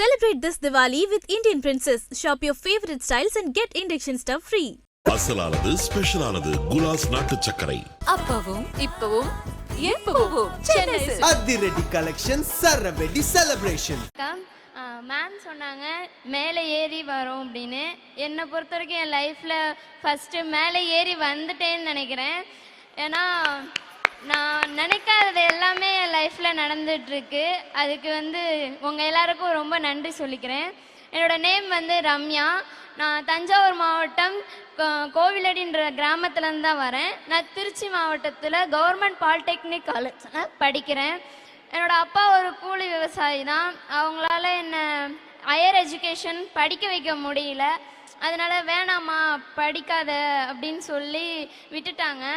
Celebrate this Diwali with Indian Princess. Shop your favorite styles and get induction stuff free. அசலானது ஸ்பெஷலானது குலாஸ் நாட்டு சர்க்கரை. அப்பவும் இப்பவும் எப்பவும் சென்னை. அதிரடி கலெக்ஷன் சரவெடி செலிப்ரேஷன் மேம் சொன்னாங்க மேலே ஏறி வரோம் அப்படின்னு. என்னை பொறுத்த வரைக்கும் என் லைஃப்பில் ஃபஸ்ட்டு மேலே ஏறி வந்துட்டேன்னு நினைக்கிறேன். ஏன்னா நான் நினைக்காதது எல்லாமே லைஃப்பில் நடந்துட்டுருக்கு. அதுக்கு வந்து உங்கள் எல்லாருக்கும் ரொம்ப நன்றி சொல்லிக்கிறேன். என்னோட நேம் வந்து ரம்யா. நான் தஞ்சாவூர் மாவட்டம் கோ- கோவிலடின்ற கிராமத்துலேருந்து தான் வரேன். நான் திருச்சி மாவட்டத்தில் கவர்மெண்ட் பாலிடெக்னிக் காலேஜில் படிக்கிறேன். என்னோட அப்பா ஒரு கூலி விவசாயி தான் அவங்களால என்னை ஹையர் எஜுகேஷன் படிக்க வைக்க முடியல. அதனால வேணாம்மா படிக்காத அப்படின்னு சொல்லி விட்டுட்டாங்க.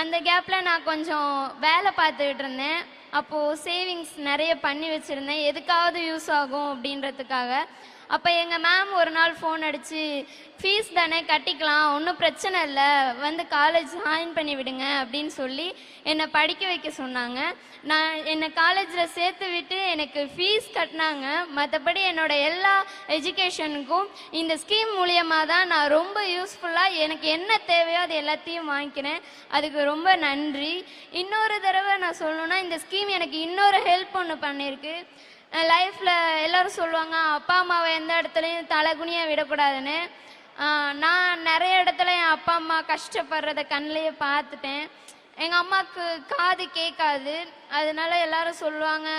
அந்த கேப்பில் நான் கொஞ்சம் வேலை பார்த்துக்கிட்டு இருந்தேன். அப்போது சேவிங்ஸ் நிறைய பண்ணி வச்சுருந்தேன். எதுக்காவது யூஸ் ஆகும் அப்படின்றதுக்காக. அப்போ எங்கள் மேம் ஒரு நாள் ஃபோன் அடித்து ஃபீஸ் தானே கட்டிக்கலாம் ஒன்றும் பிரச்சனை இல்லை. வந்து காலேஜ் ஜாயின் பண்ணி விடுங்க அப்படின்னு சொல்லி என்னை படிக்க வைக்க சொன்னாங்க. நான் என்னை காலேஜில் சேர்த்து விட்டு எனக்கு ஃபீஸ் கட்டினாங்க. மற்றபடி என்னோட எல்லா எஜுகேஷனுக்கும் இந்த ஸ்கீம் மூலியமாக தான் நான் ரொம்ப யூஸ்ஃபுல்லாக எனக்கு என்ன தேவையோ அது எல்லாத்தையும் வாங்கிக்கிறேன். அதுக்கு ரொம்ப நன்றி. இன்னொரு தடவை நான் சொல்லணும்னா இந்த ஸ்கீம் எனக்கு இன்னொரு ஹெல்ப் ஒன்று பண்ணியிருக்கு லைஃப்பில் எல்லோரும் சொல்லுவாங்க அப்பா அம்மாவை எந்த இடத்துலையும் தலைகுனியாக விடக்கூடாதுன்னு. நான் நிறைய இடத்துல என் அப்பா அம்மா கஷ்டப்படுறத கண்ணிலேயே பார்த்துட்டேன். எங்கள் அம்மாவுக்கு காது கேட்காது. அதனால எல்லாரும் சொல்லுவாங்க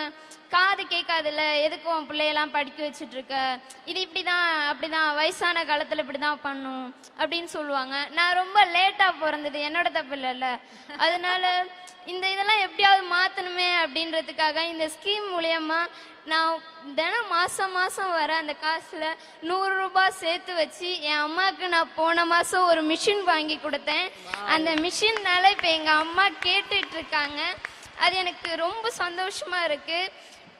காது கேட்காதுல்ல எதுக்கும் உன் பிள்ளையெல்லாம் படிக்க வச்சுட்டு இருக்க இது இப்படி தான் வயசான காலத்தில் இப்படி தான் பண்ணும் அப்படின்னு சொல்லுவாங்க. நான் ரொம்ப லேட்டாக பிறந்தது என்னோட தப்பு இல்லைல்ல அதனால இந்த இதெல்லாம் எப்படியாவது மாற்றணுமே அப்படின்றதுக்காக இந்த ஸ்கீம் மூலயமா நான் தினம் மாதம் மாதம் வர அந்த காசில் நூறுரூபா சேர்த்து வச்சு என் அம்மாவுக்கு நான் போன மாதம் ஒரு மிஷின் வாங்கி கொடுத்தேன். அந்த மிஷின்னால இப்போ எங்கள் அம்மா கேட்டுட்டு இருக்காங்க அது எனக்கு ரொம்ப சந்தோஷமா இருக்கு.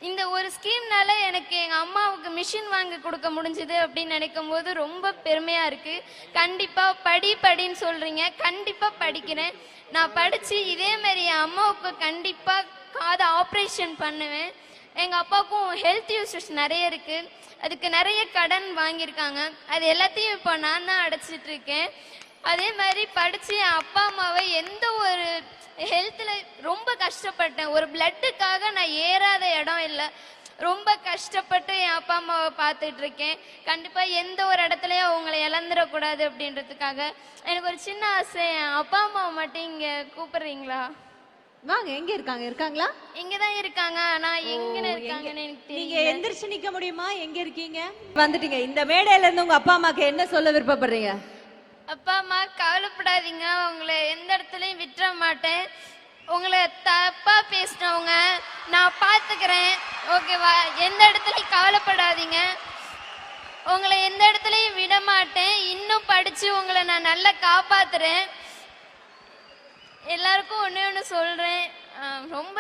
இந்த ஒரு ஸ்கீம்னால எனக்கு எங்கள் அம்மாவுக்கு மிஷின் வாங்கி கொடுக்க முடிஞ்சது அப்படின்னு நினைக்கும் போது ரொம்ப பெருமையாக இருக்குது கண்டிப்பாக படி படின்னு சொல்கிறீங்க கண்டிப்பாக படிக்கிறேன். நான் படித்து இதே மாதிரி என் அம்மாவுக்கு கண்டிப்பாக காதை ஆப்ரேஷன் பண்ணுவேன். எங்கள் அப்பாவுக்கும் ஹெல்த் இஷ்யூஸ் நிறைய இருக்குது அதுக்கு நிறைய கடன் வாங்கியிருக்காங்க. அது எல்லாத்தையும் இப்போ நான் தான் அடைச்சிட்டு இருக்கேன். அதே மாதிரி படித்து என் அப்பா அம்மாவை எந்த ஒரு ஹெல்த்தில் ரொம்ப கஷ்டப்பட்டேன். ஒரு பிளட்டுக்காக நான் ஏறாத இடம் இல்லை. ரொம்ப கஷ்டப்பட்டு என் அப்பா அம்மாவை பார்த்துட்டு இருக்கேன். கண்டிப்பாக எந்த ஒரு இடத்துலையும் அவங்கள இழந்துடக்கூடாது அப்படின்றதுக்காக எனக்கு ஒரு சின்ன ஆசை. என் அப்பா அம்மாவை மட்டும் இங்கே கூப்பிடுறீங்களா? வாங்க எங்க இருக்காங்க? இருக்காங்களா? இங்கே தான் இருக்காங்க ஆனால் எங்கே இருக்காங்கன்னு எனக்கு நீங்க தெரியல எந்திரிச்சு நிக்க முடியுமா? எங்க இருக்கீங்க? வந்துட்டீங்க. இந்த மேடையில இருந்து உங்க அப்பா அம்மாக்கு என்ன சொல்ல விருப்பப்படுறீங்க? அப்பா அம்மா கவலைப்படாதீங்க. உங்களை எந்த இடத்துலையும் விட்டுற மாட்டேன். உங்களை தப்பா பேசினவங்க நான் பார்த்துக்கிறேன் ஓகேவா? எந்த இடத்துலையும் கவலைப்படாதீங்க. உங்களை எந்த இடத்துலையும் விட மாட்டேன். இன்னும் படிச்சு உங்களை நான் நல்லா காப்பாத்துறேன். எல்லாருக்கும் ஒன்று ஒன்று சொல்கிறேன் ரொம்ப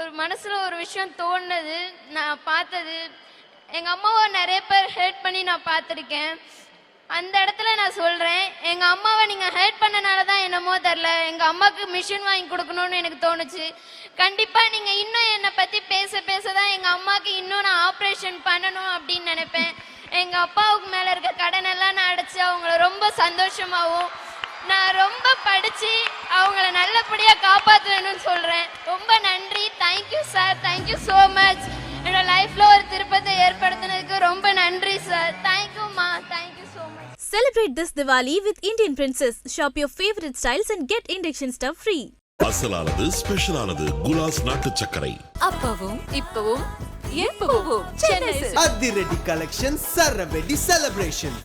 ஒரு மனசில் ஒரு விஷயம் தோணுனது. நான் பார்த்தது. எங்கள் அம்மாவை நிறைய பேர் ஹெல்ப் பண்ணி நான் பார்த்துருக்கேன். அந்த இடத்துல நான் சொல்கிறேன் எங்கள் அம்மாவை நீங்கள் ஹெல்ப் பண்ணனால தான் என்னமோ தெரில எங்கள் அம்மாவுக்கு மிஷின் வாங்கி கொடுக்கணும்னு எனக்கு தோணுச்சு. கண்டிப்பாக நீங்கள் இன்னும் என்னை பற்றி பேச பேச தான் எங்கள் அம்மாவுக்கு இன்னும் நான் ஆப்ரேஷன் பண்ணணும் அப்படின்னு நினைப்பேன். எங்கள் அப்பாவுக்கு மேலே இருக்க கடனெல்லாம் நான் அடைச்சி அவங்கள ரொம்ப சந்தோஷமாகவும் நான் ரொம்ப படிச்சு அவங்கள நல்லபடியா காப்பாத்துவேன்னு சொல்றேன். ரொம்ப நன்றி. Thank you sir thank you so much என்னோட லைஃப்ல ஒரு திருப்பத்தை ஏற்படுத்தினதுக்கு ரொம்ப நன்றி sir Celebrate this Diwali with Indian Princess. Shop your favorite styles and get induction stuff free. அசலானது ஸ்பெஷலானது குலாஸ் நாட்டு சர்க்கரை அப்பவும் இப்பவும் எப்பவும் சென்னை. அதிரடி கலெக்ஷன் சரவெடி செலிப்ரேஷன்